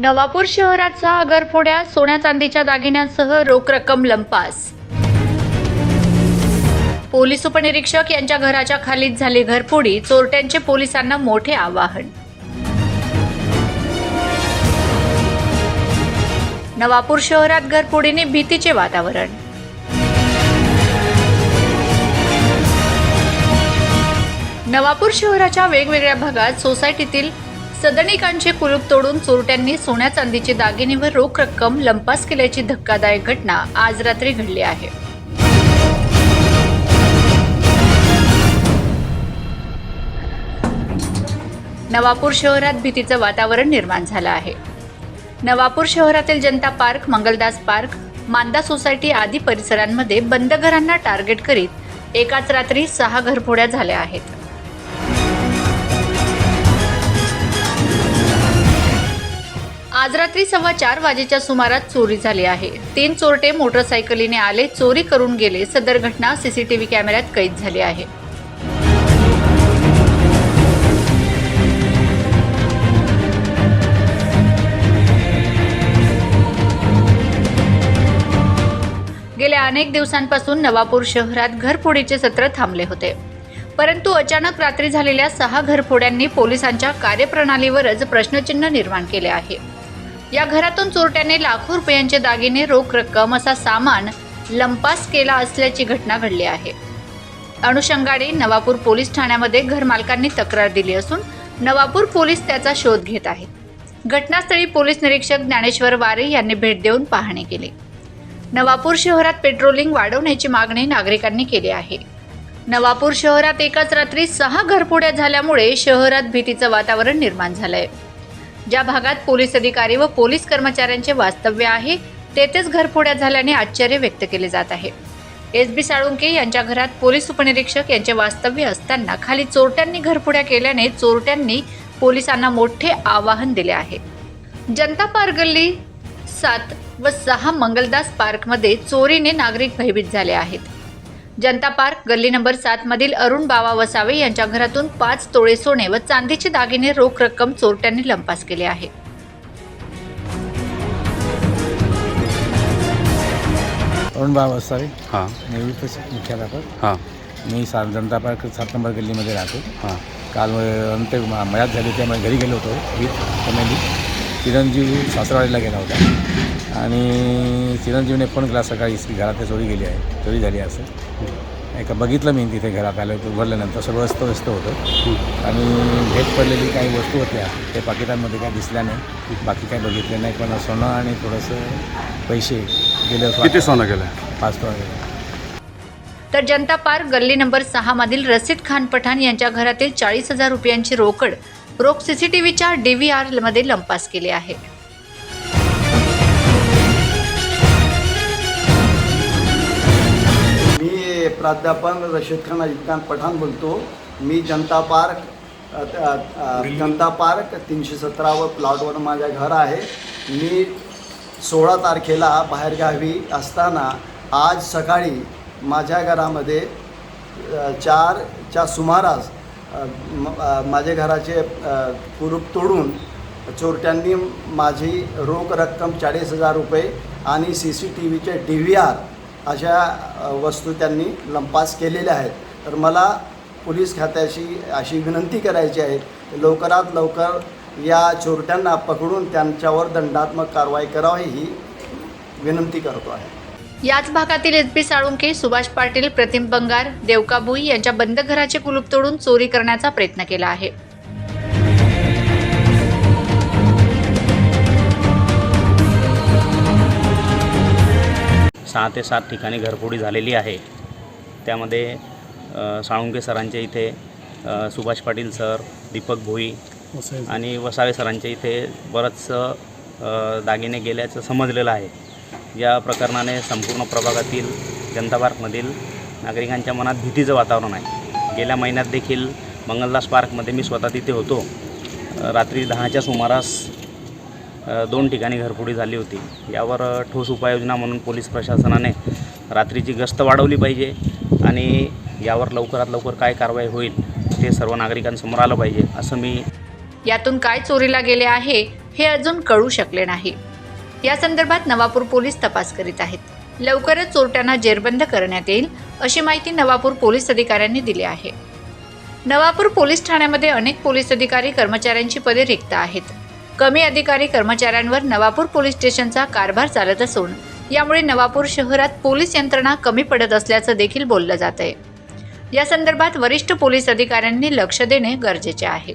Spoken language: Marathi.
नवापूर शहराचा आगरफोड्या सोन्या चांदीच्या दागिन्यांसह रोख रक्कम लंपास. पोलीस उपनिरीक्षक यांच्या घराच्या खालीच झाली घरफोडी चोरट्यांचे पोलिसांना मोठे आवाहन. नवापूर शहरात घरफोडीने भीतीचे वातावरण. नवापूर शहराच्या वेगवेगळ्या भागात सोसायटीतील सदनिकांचे कुलूप तोडून चोरट्यांनी सोन्या चांदीचे दागिने व रोख रक्कम लंपास केल्याची धक्कादायक घटना आज रात्री घडली आहे. नवापूर शहरात भीतीचं वातावरण निर्माण झालं आहे. नवापूर शहरातील जनता पार्क मंगलदास पार्क मांदा सोसायटी आदी परिसरांमध्ये बंद घरांना टार्गेट करीत एकाच रात्री सहा घरफोड्या झाल्या आहेत. आज रात्री सव्वा चार वाजेच्या सुमारास चोरी झाली आहे. तीन चोरटे मोटरसायकलीने आले चोरी करून गेले. सदर घटना सीसीटीव्ही कॅमेऱ्यात कैद झाली आहे. गेल्या अनेक दिवसांपासून नवापूर शहरात घरफोडीचे सत्र थांबले होते. परंतु अचानक रात्री झालेल्या सहा घरफोड्यांनी पोलिसांच्या कार्यप्रणालीवरच प्रश्नचिन्ह निर्माण केले आहे. या घरातून चोरट्याने लाखो रुपयांचे दागिने रोख रक्कम असा सामान लंपास केला असल्याची घटना घडली आहे. अनुषंगाने नवापूर पोलीस ठाण्यामध्ये घरमालकांनी तक्रार दिली असून नवापूर पोलीस त्याचा शोध घेत आहेत. घटनास्थळी पोलीस निरीक्षक ज्ञानेश्वर वारे यांनी भेट देऊन पाहणी केली. नवापूर शहरात पेट्रोलिंग वाढवण्याची मागणी नागरिकांनी केली आहे. नवापूर शहरात एकाच रात्री सहा घरपुड्या झाल्यामुळे शहरात भीतीचं वातावरण निर्माण झालंय. ज्या भागात पोलीस अधिकारी व पोलीस कर्मचाऱ्यांचे वास्तव्य आहे तेथेच घरफोड्या झाल्याने आश्चर्य व्यक्त केले जात आहे. एस बी साळुंके यांच्या घरात पोलीस उपनिरीक्षक यांचे वास्तव्य असताना खाली चोरट्यांनी घरफोड्या केल्याने चोरट्यांनी पोलिसांना मोठे आवाहन दिले आहे. जनता पार्क गल्ली सात व सहा मंगलदास पार्कमध्ये चोरीने नागरिक भयभीत झाले आहेत. जनता पार्क गल्ली नंबर सात मधील अरुण बावा वसावे यांच्या घरातून पाच तोळे सोने व चांदीचे दागिने रोख रक्कम चोरट्यांनी लंपास केले आहे. अरुण बाब असावे हां. निवृत्त मुख्याध्यापक. हां. मी सा जनता पार्क सात नंबर गल्लीमध्ये राहतो. हां. काल अ, अंत म- मयात झाली त्यामुळे घरी गेलो होतो. With family. चिरंजीव सासरवाडीला गेला होता. आणि चिरंजीवने फोन केला सकाळी घरात चोरी गेली आहे. चोरी झाली असं. एका बघितलं मी तिथे घरात आलं उघडल्यानंतर सर्व अस्तव्यस्त होतं. आणि भेट पडलेली काही वस्तू होत्या. ते पाकिटांमध्ये काही दिसल्या नाही. बाकी काही बघितले नाही पण सोनं आणि थोडंसं पैसे गेले किती. सोनं गेलं? पाच तोळे गेले. तर जनता पार्क गल्ली नंबर सहा मधील रसीद खान पठाण यांच्या घरातील चाळीस हजार रुपयांची रोकड रोख सीसीटीव्हीच्या डीव्हीआरमध्ये लंपास केले आहे. मी प्राध्यापक रशीद खान अजित खान पठाण बोलतो. मी जनता पार्क जनता पार्क तीनशे सतरावर प्लॉटवर माझ्या घर आहे. मी सोळा तारखेला बाहेरगावी असताना आज सकाळी माझ्या घरामध्ये चारच्या सुमारास माझे माझ्या घराचे कुरूप तोडून चोरट्यांनी माझी रोख रक्कम चाळीस हजार रुपये आणि सी सी टी व्हीचे डी व्ही आर अशा वस्तू त्यांनी लंपास केलेल्या आहेत. तर मला पोलीस खात्याशी अशी विनंती करायची आहे लवकरात लवकर या चोरट्यांना पकडून त्यांच्यावर दंडात्मक कारवाई करावी ही विनंती करतो आहे. याच भागातील एस बी साळुंके सुभाष पाटील प्रतिम बंगार देवका भुई यांच्या बंद घराचे कुलूप तोडून चोरी करण्याचा प्रयत्न केला आहे. सहा ते सात ठिकाणी घरफोडी झालेली आहे. त्यामध्ये साळुंके सरांच्या इथे सुभाष पाटील सर दीपक भोई आणि वसावे सरांच्या इथे बरंचसं दागिने गेल्याचं समजलेलं आहे. या प्रकरणाने संपूर्ण प्रभागातील जनता पार्कमधील नागरिकांच्या मनात भीतीचं वातावरण आहे. गेल्या महिन्यात देखील मंगलदास पार्कमध्ये मी स्वतः तिथे होतो. रात्री दहाच्या सुमारास दोन ठिकाणी घरफोडी झाली होती. यावर ठोस उपाययोजना म्हणून पोलीस प्रशासनाने रात्रीची गस्त वाढवली पाहिजे आणि यावर लवकरात लवकर काय कारवाई होईल ते सर्व नागरिकांसमोर आलं पाहिजे असं मी यातून काय चोरीला गेले आहे हे अजून कळू शकले नाही. या संदर्भात नवापूर पोलीस तपास करीत आहेत. लवकरच चोरट्यांना जेरबंद करण्यात येईल अशी माहिती नवापूर पोलीस अधिकाऱ्यांनी दिली आहे. नवापूर पोलीस ठाण्यामध्ये अनेक पोलीस अधिकारी कर्मचाऱ्यांची पदे रिक्त आहेत. कमी अधिकारी कर्मचाऱ्यांवर नवापूर पोलीस स्टेशनचा कारभार चालत असून यामुळे नवापूर शहरात पोलीस यंत्रणा कमी पडत असल्याचं देखील बोललं जात आहे या संदर्भात वरिष्ठ पोलीस अधिकाऱ्यांनी लक्ष देणे गरजेचे आहे.